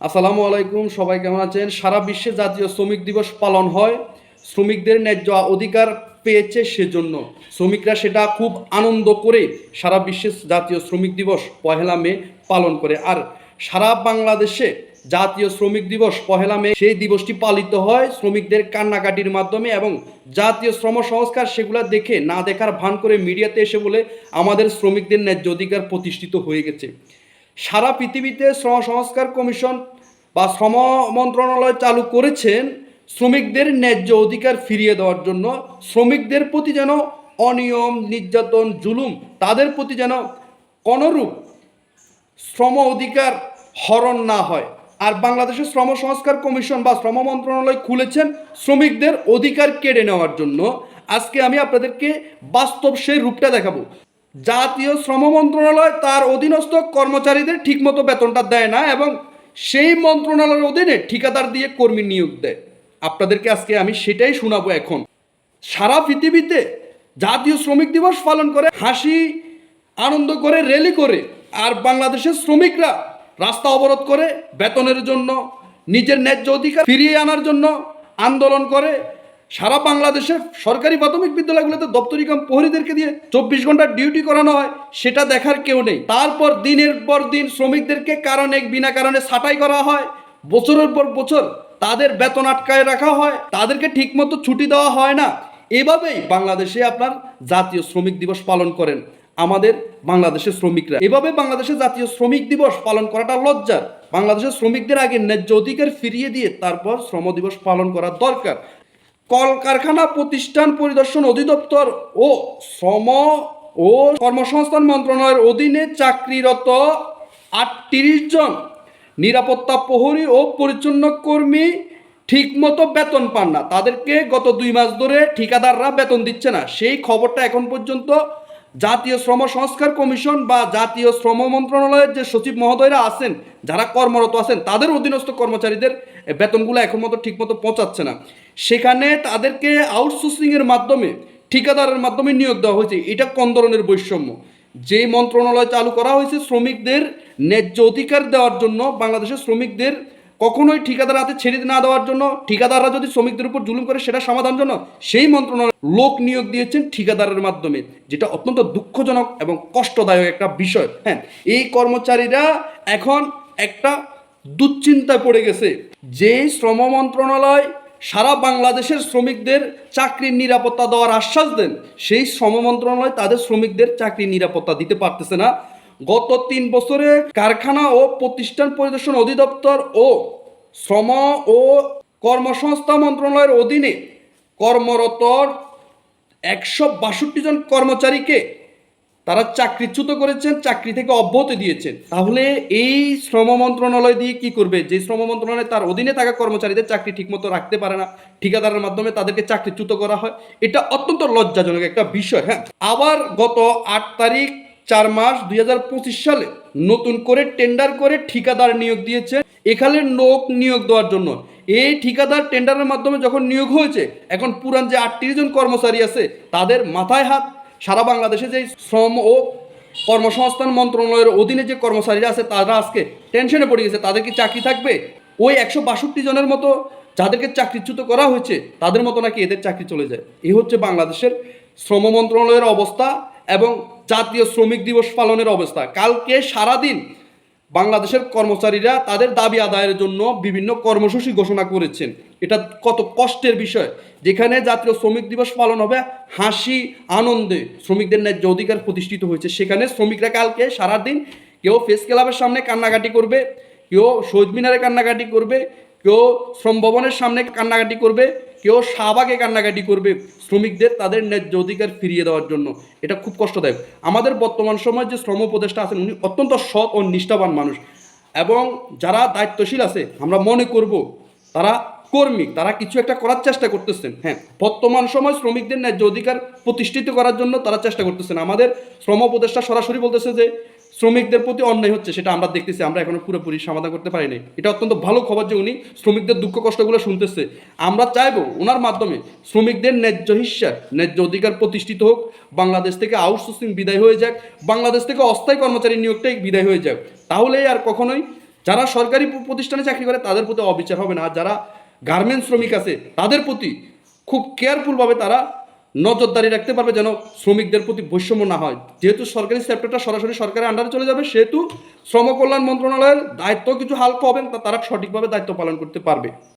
আসসালামু আলাইকুম, সবাই কেমন আছেন? সারা বিশ্বে জাতীয় শ্রমিক দিবস পালন হয়। শ্রমিকদের ন্যায্য অধিকার পেয়েছে সেজন্য। শ্রমিকরা সেটা খুব আনন্দ করে সারা বিশ্বে জাতীয় শ্রমিক দিবস পহেলা মে পালন করে। আর সারা বাংলাদেশে জাতীয় শ্রমিক দিবস পহেলা মে সেই দিবসটি পালিত হয় শ্রমিকদের কান্নাকাটির মাধ্যমে এবং জাতীয় শ্রম সংস্কার সেগুলো দেখে না দেখার ভান করে মিডিয়াতে এসে বলে আমাদের শ্রমিকদের ন্যায্য অধিকার প্রতিষ্ঠিত হয়ে গেছে। সারা পৃথিবীতে শ্রম সংস্কার কমিশন বা শ্রম মন্ত্রণালয় চালু করেছেন শ্রমিকদের ন্যায্য অধিকার ফিরিয়ে দেওয়ার জন্য। শ্রমিকদের প্রতি যেন অনিয়ম, নির্যাতন, জুলুম, তাদের প্রতি যেন কোনরূপ শ্রম অধিকার হরণ না হয়। আর বাংলাদেশের শ্রম সংস্কার কমিশন বা শ্রম মন্ত্রণালয় খুলেছেন শ্রমিকদের অধিকার কেড়ে নেওয়ার জন্য। আজকে আমি আপনাদেরকে বাস্তব সেই রূপটা দেখাবো। জাতীয় শ্রম মন্ত্রণালয় তার অধীনস্থ কর্মচারীদের ঠিকমতো বেতনটা দেয় না এবং সেই মন্ত্রণালয়ের অধীনে ঠিকাদার দিয়ে কর্মী নিয়োগ দেয়। আপনাদেরকে আজকে আমি সেটাই শোনাবো এখন। সারা পৃথিবীতে জাতীয় শ্রমিক দিবস পালন করে, হাসি, আনন্দ করে র্যালি করে আর বাংলাদেশের শ্রমিকরা রাস্তা অবরোধ করে বেতনের জন্য, নিজের ন্যায্য অধিকার ফিরিয়ে আনার জন্য আন্দোলন করে সারা বাংলাদেশে সরকারি প্রাথমিক বিদ্যালয়গুলোতে দপ্তরি কাম প্রহরীদেরকে দিয়ে চব্বিশ ঘণ্টা ডিউটি করানো হয়, সেটা দেখার কেউ নেই। তারপর দিনের পর দিন শ্রমিকদেরকে কারণে, বিনা কারণে ছাঁটাই করা হয়। বছরের পর বছর তাদের বেতন আটকায় রাখা হয়, তাদেরকে ঠিকমতো ছুটি দেওয়া হয় না। এভাবেই বাংলাদেশে আপনার জাতীয় শ্রমিক দিবস পালন করেন আমাদের বাংলাদেশের শ্রমিকরা। এভাবে বাংলাদেশের জাতীয় শ্রমিক দিবস পালন করাটা লজ্জার। বাংলাদেশের শ্রমিকদের আগে ন্যায্য অধিকার ফিরিয়ে দিয়ে তারপর শ্রম দিবস পালন করা দরকার। কলকারখানা প্রতিষ্ঠান পরিদর্শন অধিদপ্তর ও শ্রম ও কর্মসংস্থান মন্ত্রণালয়ের অধীনে চাকরিরত আটত্রিশ জন নিরাপত্তা প্রহরী ও পরিচ্ছন্ন কর্মী ঠিকমতো বেতন পান না। তাদেরকে গত দুই মাস ধরে ঠিকাদাররা বেতন দিচ্ছে না। সেই খবরটা এখন পর্যন্ত জাতীয় শ্রম সংস্কার কমিশন বা জাতীয় শ্রম মন্ত্রণালয়ের যে সচিব মহোদয়রা আছেন, যারা কর্মরত আছেন, তাদের অধীনস্থ কর্মচারীদের বেতনগুলো এখন মতো ঠিকমতো পৌঁছাচ্ছে না। সেখানে তাদেরকে আউটসোর্সিংয়ের মাধ্যমে, ঠিকাদারের মাধ্যমে নিয়োগ দেওয়া হয়েছে। এটা কোন ধরনের বৈষম্য? যে মন্ত্রণালয় চালু করা হয়েছে শ্রমিকদের ন্যায্য অধিকার দেওয়ার জন্য, বাংলাদেশের শ্রমিকদের কখনোই ঠিকাদার হাতে ছেড়ে না দেওয়ার জন্য, ঠিকাদাররা যদি শ্রমিকদের উপর জুলুম করে, সেটা সমাধান জন্য সেই মন্ত্রণালয় লোক নিয়োগ দিয়েছেন ঠিকাদারের মাধ্যমে, যেটা অত্যন্ত দুঃখজনক এবং কষ্টদায়ক একটা বিষয়। হ্যাঁ এই কর্মচারীরা এখন একটা দুশ্চিন্তায় পড়ে গেছে। যে শ্রম মন্ত্রণালয় সারা বাংলাদেশের শ্রমিকদের চাকরির নিরাপত্তা দেওয়ার আশ্বাস দেন। সেই শ্রম মন্ত্রণালয় তাদের শ্রমিকদের চাকরির নিরাপত্তা দিতে পারতেছে না। গত তিন বছরে কারখানা ও প্রতিষ্ঠান পরিদর্শন অধিদপ্তর ও শ্রম ও কর্মসংস্থা মন্ত্রণালয়ের অধীনে কর্মরত একশো বাষট্টি জন কর্মচারীকে তারা চাকরিচ্যুত করেছেন, চাকরি থেকে অব্যাহতি দিয়েছেন। তাহলে এই শ্রম মন্ত্রণালয় দিয়ে কি করবে? যে শ্রম মন্ত্রণালয় তার অধীনে থাকা কর্মচারীদের চাকরি ঠিকমতো রাখতে পারে না, ঠিকাদারের মাধ্যমে তাদেরকে চাকরিচ্যুত করা হয়, এটা অত্যন্ত লজ্জাজনক একটা বিষয় হ্যাঁ? আবার গত আট তারিখ, চার মাস দুই হাজার পঁচিশ সালে নতুন করে টেন্ডার করে ঠিকাদার নিয়োগ দিয়েছে। এখানে লোক নিয়োগ দেওয়ার জন্য। এই ঠিকাদার টেন্ডারের মাধ্যমে যখন নিয়োগ হয়েছে, এখন পুরান যে আটত্রিশ জন কর্মচারী আছে, তাদের মাথায় হাত সারা বাংলাদেশে যে শ্রম ও কর্মসংস্থান মন্ত্রণালয়ের অধীনে যে কর্মচারীরা আছে, তারা আজকে টেনশনে পড়ে গেছে। তাদের কি চাকরি থাকবে? ওই একশো বাষট্টি জনের মতো যাদেরকে চাকরিচ্যুত করা হয়েছে, তাদের মতো নাকি এদের চাকরি চলে যায়? এই হচ্ছে বাংলাদেশের শ্রম মন্ত্রণালয়ের অবস্থা এবং জাতীয় শ্রমিক দিবস পালনের অবস্থা। কালকে সারাদিন বাংলাদেশের কর্মচারীরা তাদের দাবি আদায়ের জন্য বিভিন্ন কর্মসূচি ঘোষণা করেছেন। এটা কত কষ্টের বিষয়। যেখানে জাতীয় শ্রমিক দিবস পালন হবে, হাসি, আনন্দে শ্রমিকদের ন্যায্য অধিকার প্রতিষ্ঠিত হয়েছে। সেখানে শ্রমিকরা কালকে সারাদিন কেউ ফেস ক্লাবের সামনে কান্নাকাটি করবে, কেউ শহীদ মিনারে কান্নাকাটি করবে কেউ শ্রম ভবনের সামনে কান্নাকাটি করবে, কেউ শাহবাগে কান্নাকাটি করবে শ্রমিকদের তাদের ন্যায্য অধিকার ফিরিয়ে দেওয়ার জন্য। এটা খুব কষ্টদায়ক। আমাদের বর্তমান সময়ে যে শ্রম উপদেষ্টা আছেন, উনি অত্যন্ত সৎ ও নিষ্ঠাবান মানুষ। এবং যারা দায়িত্বশীল আছে, আমরা মনে করব, তারা কর্মী, তারা কিছু একটা করার চেষ্টা করতেছেন। হ্যাঁ বর্তমান সময় শ্রমিকদের ন্যায্য অধিকার প্রতিষ্ঠিত করার জন্য তারা চেষ্টা করতেছেন। আমাদের শ্রম উপদেষ্টা সরাসরি বলতেছে যে শ্রমিকদের প্রতি অন্যায় হচ্ছে, সেটা আমরা দেখতেছি, আমরা এখনও পুরোপুরি সমাধান করতে পারিনি। এটা অত্যন্ত ভালো খবর যে উনি শ্রমিকদের দুঃখ কষ্টগুলো শুনতেছে। আমরা চাইব ওনার মাধ্যমে শ্রমিকদের ন্যায্য হিস্যা ন্যায্য অধিকার প্রতিষ্ঠিত হোক, বাংলাদেশ থেকে আউটসোর্সিং বিদায় হয়ে যাক, বাংলাদেশ থেকে অস্থায়ী কর্মচারী নিয়োগটাই বিদায় হয়ে যাক। তাহলেই আর কখনোই যারা সরকারি প্রতিষ্ঠানে চাকরি করে, তাদের প্রতি অবিচার হবে না। আর যারা গার্মেন্টস শ্রমিক আছে, তাদের প্রতি খুব কেয়ারফুলভাবে তারা নজরদারি রাখতে পারবে যেন শ্রমিকদের প্রতি বৈষম্য না হয়। যেহেতু সরকারি সেক্টরটা সরাসরি সরকারের আন্ডারে চলে যাবে, সেহেতু শ্রম কল্যাণ মন্ত্রণালয়ের দায়িত্ব কিছু হালকা হবে তা তারা সঠিকভাবে দায়িত্ব পালন করতে পারবে।